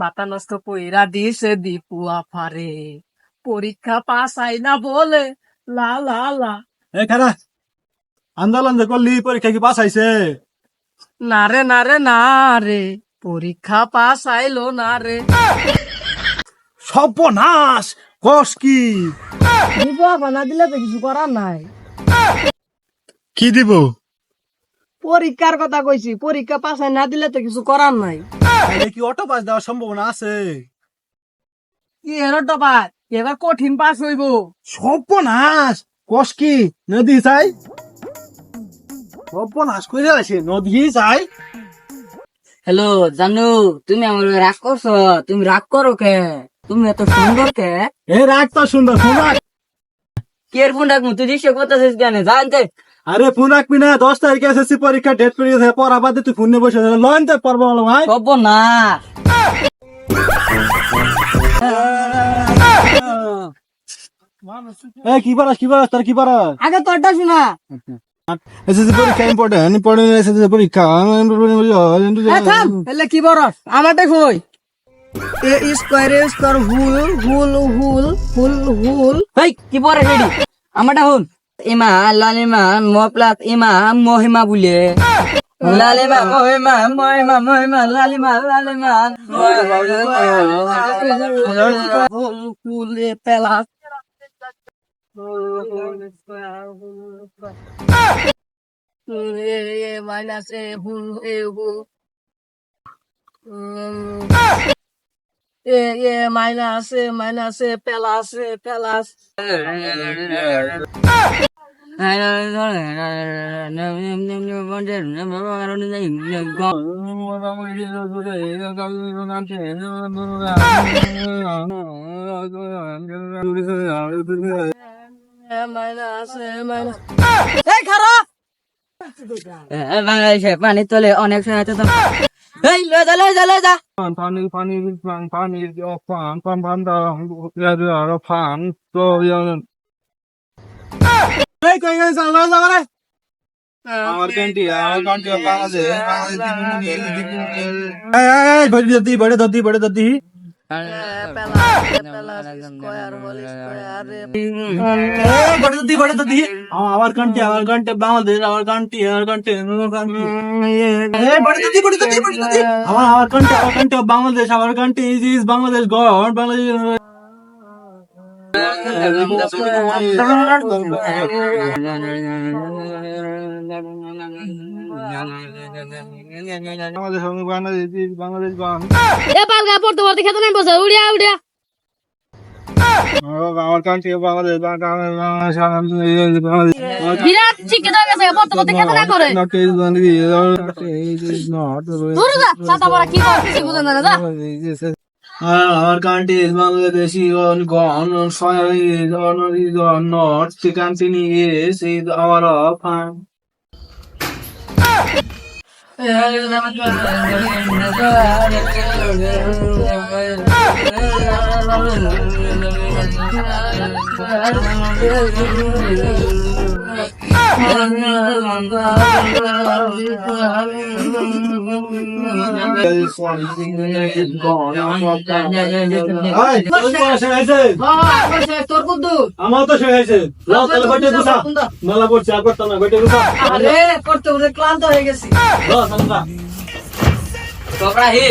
মাথা নষ্ট কইরা দিছে দীপু আফারে পরীক্ষা পাস আই না বলে লা লা লা। এ খারা আন্দোলন যে করলি পরীক্ষা কি পাস আইছে? না রে না রে না রে পরীক্ষা পাস আইলো না রে। সর্বনাশ কস কি? দীপু আফা না দিলে তো কিছু করার নাই। কি দিব? পরীক্ষার কথা কইছি পরীক্ষা পাস না দিলে তো কিছু করার নাই। তাহলে কি অটো পাস দেওয়ার সম্ভাবনা আছে? কি এর ডবাত এবার কঠিন পাস হইব। সর্বনাশ! কস কি? নদী চাই? সর্বনাশ করে আছে নদী চাই? হ্যালো জানু তুমি আমার রাগ করছ? তুমি রাগ করো কে? তুমি এত সুন্দর কে? এ রাগ তো সুন্দর রাখ কের ফোন রাখব? তুই রিক্সা করতেছিস কেন? জানতে আরে ফোন রাখবি না দশ তারিখে এসএসসি পরীক্ষা ডেট করে গেছে পড়া বাদে তুই ফোন নিয়ে বসে লয়ন তো পড়ব বলো ভাই। না কি পারাস কি পারাস তোর কি পারাস আগে তোরটা শোনা। এসএসসি পরীক্ষা ইম্পর্টেন্ট ইম্পর্টেন্ট এসএসসি পরীক্ষা। এলে কি বড় আমারটা কই? এ স্কয়ার স্কয়ার হুল হুল হুল হুল হুল এই কি পরে সেটি আমারটা হন ইমা লালিমা ম প্লাস ইমা মহিমা বুলে। লালিমা মহিমা মহিমা মহিমা লালিমা লালিমা হুল হুল এ মাইনাস এ হুল এ হুল A minus A minus A plus A plus বাংলাদেশে পানি তোলে অনেক সহায়তা এই লয়ে যা লয়ে যা লয়ে যা পানি পানি পানি পানি পান পান পান দা পান তো এই কই গেছ আল্লাহ জামারে আমার ক্যান্টি আমার ক্যান্টি বাংলাদেশ এই এই বড় দদি বড় দদি বড় দদি বড় দদি বড় দদি আমার কান্টি আমার ক্যান্টি বাংলাদেশ আমার কান্টি আমার ক্যান্টি আমার কান্টি আমার ক্যান্টি বাংলাদেশ আমার country is Bangladesh God Bangladesh Bangladesh Bangladesh Bangladesh our country is Bangladesh is gone on fire is on is on not the company is is our up Ah! আমার তো শেষ হয়েছে মালা পড়ছে আর করতাম না বটে করতে করতে ক্লান্ত হয়ে গেছি তোমরা হি